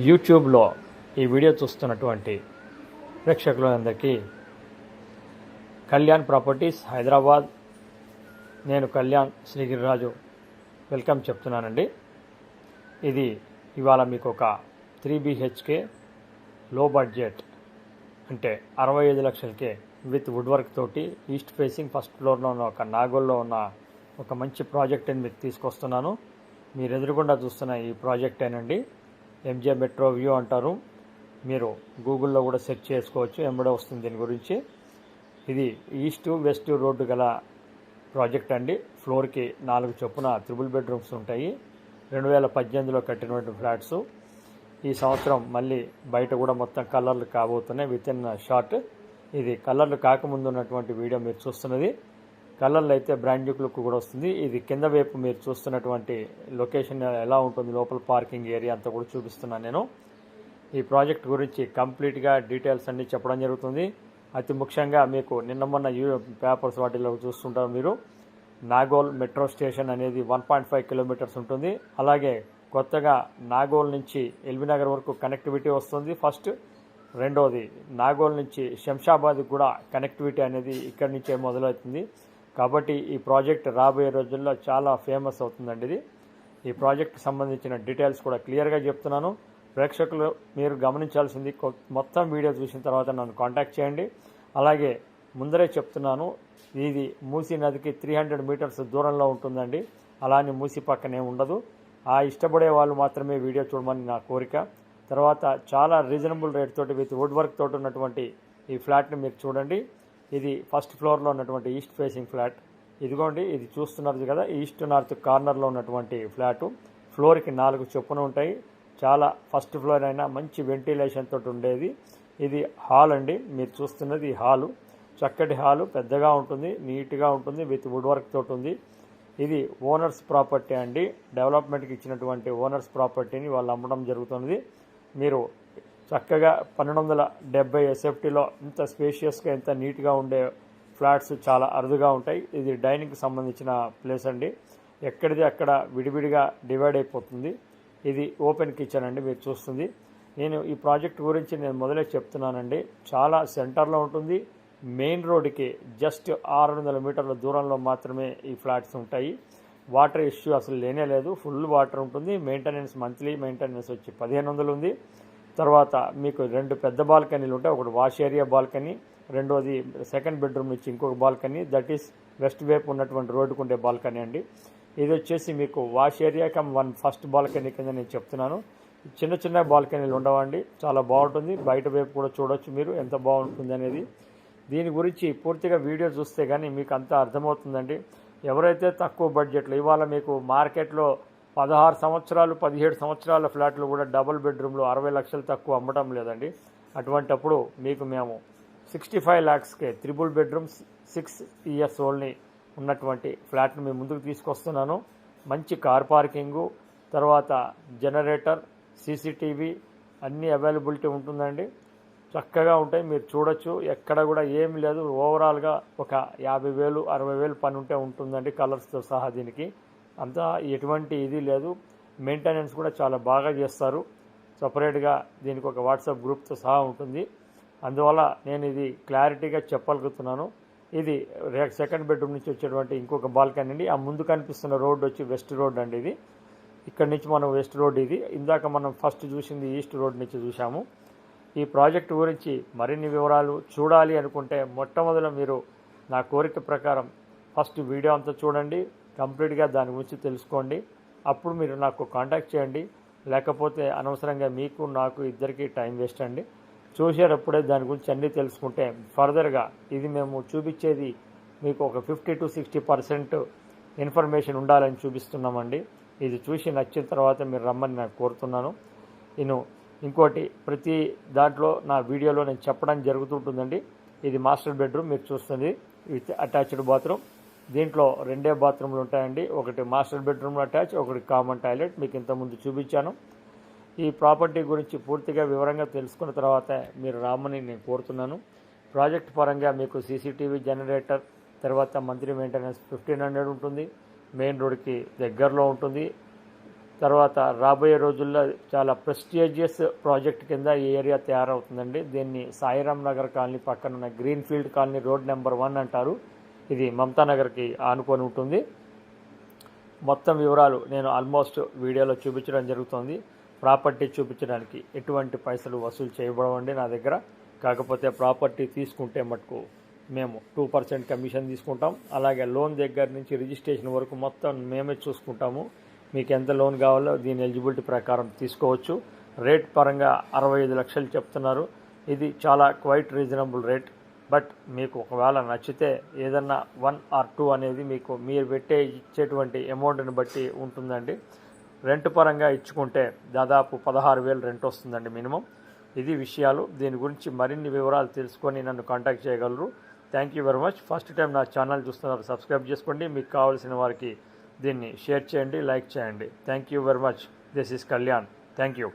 యూట్యూబ్లో ఈ వీడియో చూస్తున్నటువంటి ప్రేక్షకులందరికీ కళ్యాణ్ ప్రాపర్టీస్ హైదరాబాద్. నేను కళ్యాణ్ శ్రీగిరిరాజు. వెల్కమ్ చెప్తున్నానండి. ఇది ఇవాళ మీకు ఒక త్రీ బీహెచ్కే లో బడ్జెట్ అంటే అరవై ఐదు లక్షలకే విత్ వుడ్ వర్క్ తోటి ఈస్ట్ ఫేసింగ్ ఫస్ట్ ఫ్లోర్లో ఉన్న ఒక నాగోల్లో ఉన్న ఒక మంచి ప్రాజెక్ట్ అని మీకు తీసుకొస్తున్నాను. మీరు ఎదురుగుండా చూస్తున్న ఈ ప్రాజెక్టేనండి. ఎంజే మెట్రో వ్యూ అంటారు. మీరు గూగుల్లో కూడా సెర్చ్ చేసుకోవచ్చు. ఎంబడే వస్తుంది దీని గురించి. ఇది ఈస్ట్ వెస్ట్ రోడ్డు గల ప్రాజెక్ట్ అండి. ఫ్లోర్కి నాలుగు చొప్పున త్రిబుల్ బెడ్రూమ్స్ ఉంటాయి. రెండు వేల పద్దెనిమిదిలో కట్టినటువంటి ఫ్లాట్స్. ఈ సంవత్సరం మళ్ళీ బయట కూడా మొత్తం కలర్లు కాబోతున్నాయి. విత్ ఇన్ షార్ట్ ఇది కలర్లు కాకముందు ఉన్నటువంటి వీడియో మీరు చూస్తున్నది. కలర్లు అయితే బ్రాండ్ న్యూ లుక్ కూడా వస్తుంది. ఇది కింద వైపు మీరు చూస్తున్నటువంటి లొకేషన్ ఎలా ఉంటుంది లోపల పార్కింగ్ ఏరియా అంతా కూడా చూపిస్తున్నాను నేను. ఈ ప్రాజెక్ట్ గురించి కంప్లీట్గా డీటెయిల్స్ అన్నీ చెప్పడం జరుగుతుంది. అతి ముఖ్యంగా మీకు నిన్న మొన్న యూ పేపర్స్ వాటిలో చూస్తుంటారు మీరు. నాగోల్ మెట్రో స్టేషన్ అనేది వన్ పాయింట్ ఫైవ్ కిలోమీటర్స్ ఉంటుంది. అలాగే కొత్తగా నాగోల్ నుంచి ఎల్బీనగర్ వరకు కనెక్టివిటీ వస్తుంది. ఫస్ట్ రెండోది నాగోల్ నుంచి శంషాబాద్కి కూడా కనెక్టివిటీ అనేది ఇక్కడి నుంచే మొదలవుతుంది. కాబట్టి ఈ ప్రాజెక్ట్ రాబోయే రోజుల్లో చాలా ఫేమస్ అవుతుందండి ఇది. ఈ ప్రాజెక్ట్ సంబంధించిన డీటెయిల్స్ కూడా క్లియర్గా చెప్తున్నాను. ప్రేక్షకులు మీరు గమనించాల్సింది కొ- మొత్తం వీడియో చూసిన తర్వాత నన్ను కాంటాక్ట్ చేయండి. అలాగే ముందరే చెప్తున్నాను ఇది మూసీ నదికి త్రీ హండ్రెడ్ మీటర్స్ దూరంలో ఉంటుందండి. అలానే మూసీ పక్కనే ఉండదు. ఆ ఇష్టపడే వాళ్ళు మాత్రమే వీడియో చూడమని నా కోరిక. తర్వాత చాలా రీజనబుల్ రేట్ తోటి విత్ వుడ్ వర్క్ తోటి ఉన్నటువంటి ఈ ఫ్లాట్ని మీరు చూడండి. ఇది ఫస్ట్ ఫ్లోర్లో ఉన్నటువంటి ఈస్ట్ ఫేసింగ్ ఫ్లాట్. ఇదిగోండి ఇది చూస్తున్నారు కదా ఈస్ట్ నార్త్ కార్నర్లో ఉన్నటువంటి ఫ్లాటు. ఫ్లోర్కి నాలుగు చొప్పున ఉంటాయి. చాలా ఫస్ట్ ఫ్లోర్ అయినా మంచి వెంటిలేషన్ తోటి ఉండేది. ఇది హాల్ అండి మీరు చూస్తున్నది హాలు. చక్కటి హాలు పెద్దగా ఉంటుంది నీట్గా ఉంటుంది విత్ వుడ్ వర్క్ తోటి ఉంది. ఇది ఓనర్స్ ప్రాపర్టీ అండి. డెవలప్మెంట్కి ఇచ్చినటువంటి ఓనర్స్ ప్రాపర్టీని వాళ్ళు అమ్మడం జరుగుతుంది మీరు చక్కగా పన్నెండు వందల డెబ్బై ఎస్ఎఫ్టీలో ఇంత స్పేషియస్గా ఇంత నీట్గా ఉండే ఫ్లాట్స్ చాలా అరుదుగా ఉంటాయి. ఇది డైనింగ్కి సంబంధించిన ప్లేస్ అండి. ఎక్కడిది అక్కడ విడివిడిగా డివైడ్ అయిపోతుంది. ఇది ఓపెన్ కిచెన్ అండి మీరు చూస్తుంది. నేను ఈ ప్రాజెక్ట్ గురించి నేను మొదలే చెప్తున్నానండి. చాలా సెంటర్లో ఉంటుంది. మెయిన్ రోడ్డుకి జస్ట్ ఆరు వందల మీటర్ల దూరంలో మాత్రమే ఈ ఫ్లాట్స్ ఉంటాయి. వాటర్ ఇష్యూ అసలు లేనే లేదు. ఫుల్ వాటర్ ఉంటుంది. మెయింటెనెన్స్ మంత్లీ మెయింటెనెన్స్ వచ్చి పదిహేను వందలు ఉంది. తర్వాత మీకు రెండు పెద్ద బాల్కనీలు ఉంటాయి. ఒకటి వాష్ ఏరియా బాల్కనీ రెండోది సెకండ్ బెడ్రూమ్ నుంచి ఇంకొక బాల్కనీ. దట్ ఈస్ వెస్ట్ వైపు ఉన్నటువంటి రోడ్డుకు ఉండే బాల్కనీ అండి. ఇది వచ్చేసి మీకు wash area come one first balcony కింద నేను చెప్తున్నాను. చిన్న చిన్న బాల్కనీలు ఉండవండి. చాలా బాగుంటుంది. బయట వైపు కూడా చూడొచ్చు మీరు ఎంత బాగుంటుంది అనేది. దీని గురించి పూర్తిగా వీడియో చూస్తే కానీ మీకు అంతా అర్థమవుతుందండి. ఎవరైతే తక్కువ బడ్జెట్లో ఇవాళ మీకు మార్కెట్లో పదహారు సంవత్సరాలు పదిహేడు సంవత్సరాల ఫ్లాట్లు కూడా డబుల్ బెడ్రూమ్లు అరవై లక్షలు తక్కువ అమ్మటం లేదండి. అటువంటప్పుడు మీకు మేము సిక్స్టీ ఫైవ్ ల్యాక్స్కే త్రిబుల్ బెడ్రూమ్స్ సిక్స్ ఇయర్స్ ఓల్డ్ని ఉన్నటువంటి ఫ్లాట్ని మేము ముందుకు తీసుకొస్తున్నాను. మంచి కార్ పార్కింగు తర్వాత జనరేటర్ సీసీటీవీ అన్నీ అవైలబిలిటీ ఉంటుందండి. చక్కగా ఉంటాయి మీరు చూడొచ్చు. ఎక్కడ కూడా ఏమి లేదు. ఓవరాల్గా ఒక యాభై వేలు అరవై వేలు పని ఉంటే ఉంటుందండి కలర్స్తో సహా దీనికి. అంతా ఎటువంటి ఇది లేదు. మెయింటెనెన్స్ కూడా చాలా బాగా చేస్తారు. సపరేట్గా దీనికి ఒక వాట్సాప్ గ్రూప్తో సహా ఉంటుంది. అందువల్ల నేను ఇది క్లారిటీగా చెప్పగలుగుతున్నాను. ఇది సెకండ్ బెడ్రూమ్ నుంచి వచ్చేటువంటి ఇంకొక బాల్కనీ అండి. ఆ ముందు కనిపిస్తున్న రోడ్ వచ్చి వెస్ట్ రోడ్ అండి ఇది. ఇక్కడ నుంచి మనం వెస్ట్ రోడ్ ఇది. ఇందాక మనం ఫస్ట్ చూసింది ఈస్ట్ రోడ్ నుంచి చూసాము ఈ ప్రాజెక్టు గురించి మరిన్ని వివరాలు చూడాలి అనుకుంటే మొట్టమొదట మీరు నా కోరిక ప్రకారం ఫస్ట్ వీడియో అంతా చూడండి. కంప్లీట్గా దాని గురించి తెలుసుకోండి. అప్పుడు మీరు నాకు కాంటాక్ట్ చేయండి. లేకపోతే అనవసరంగా మీకు నాకు ఇద్దరికి టైం వేస్ట్ అండి. చూసేటప్పుడే దాని గురించి అన్నీ తెలుసుకుంటే ఫర్దర్గా ఇది మేము చూపించేది మీకు ఒక fifty to sixty percent information ఉండాలని చూపిస్తున్నామండి. ఇది చూసి నచ్చిన తర్వాత మీరు రమ్మని నేను కోరుతున్నాను. నేను ఇంకోటి ప్రతి దాంట్లో నా వీడియోలో నేను చెప్పడం జరుగుతుంటుందండి. ఇది మాస్టర్ బెడ్రూమ్ మీరు చూస్తుంది. With attached bathroom. దీంట్లో రెండే బాత్రూమ్లు ఉంటాయండి. ఒకటి మాస్టర్ బెడ్రూమ్ అటాచ్ ఒకటి కామన్ టాయిలెట్. మీకు ఇంతకుముందు చూపించాను. ఈ ప్రాపర్టీ గురించి పూర్తిగా వివరంగా తెలుసుకున్న తర్వాత మీరు రామని నేను కోరుతున్నాను. ప్రాజెక్ట్ పరంగా మీకు సీసీటీవీ జనరేటర్ తర్వాత మంత్లీ మెయింటెనెన్స్ ఫిఫ్టీన్ హండ్రెడ్ ఉంటుంది. మెయిన్ రోడ్కి దగ్గరలో ఉంటుంది. తర్వాత రాబోయే రోజుల్లో చాలా ప్రెస్టీజియస్ ప్రాజెక్ట్ కింద ఈ ఏరియా తయారవుతుందండి. దీన్ని సాయిరామ్ నగర్ కాలనీ పక్కన ఉన్న green field colony road number one అంటారు. ఇది మమతా నగర్కి ఆనుకొని ఉంటుంది. మొత్తం వివరాలు నేను ఆల్మోస్ట్ వీడియోలో చూపించడం జరుగుతుంది. ప్రాపర్టీ చూపించడానికి ఎటువంటి పైసలు వసూలు చేయబడవండి నా దగ్గర. కాకపోతే ప్రాపర్టీ తీసుకుంటే మటుకు మేము టూ పర్సెంట్ కమిషన్ తీసుకుంటాం. అలాగే లోన్ దగ్గర నుంచి రిజిస్ట్రేషన్ వరకు మొత్తం మేమే చూసుకుంటాము. మీకు ఎంత లోన్ కావాలో దీని ఎలిజిబిలిటీ ప్రకారం తీసుకోవచ్చు. రేట్ పరంగా అరవై ఐదు లక్షలు చెప్తున్నారు. ఇది చాలా క్వైట్ రీజనబుల్ రేట్. బట్ మీకు ఒకవేళ నచ్చితే ఏదన్నా వన్ ఆర్ టూ అనేది మీకు మీరు పెట్టే ఇచ్చేటువంటి అమౌంట్ని బట్టి ఉంటుందండి. రెంట్ పరంగా ఇచ్చుకుంటే దాదాపు పదహారు వేలు రెంట్ వస్తుందండి మినిమం. ఇది విషయాలు. దీని గురించి మరిన్ని వివరాలు తెలుసుకొని నన్ను కాంటాక్ట్ చేయగలరు. Thank you very much first time నా ఛానల్ చూస్తున్నారు సబ్స్క్రైబ్ చేసుకోండి. మీకు కావాల్సిన వారికి దీన్ని షేర్ చేయండి లైక్ చేయండి. Thank you very much this is Kalyan thank you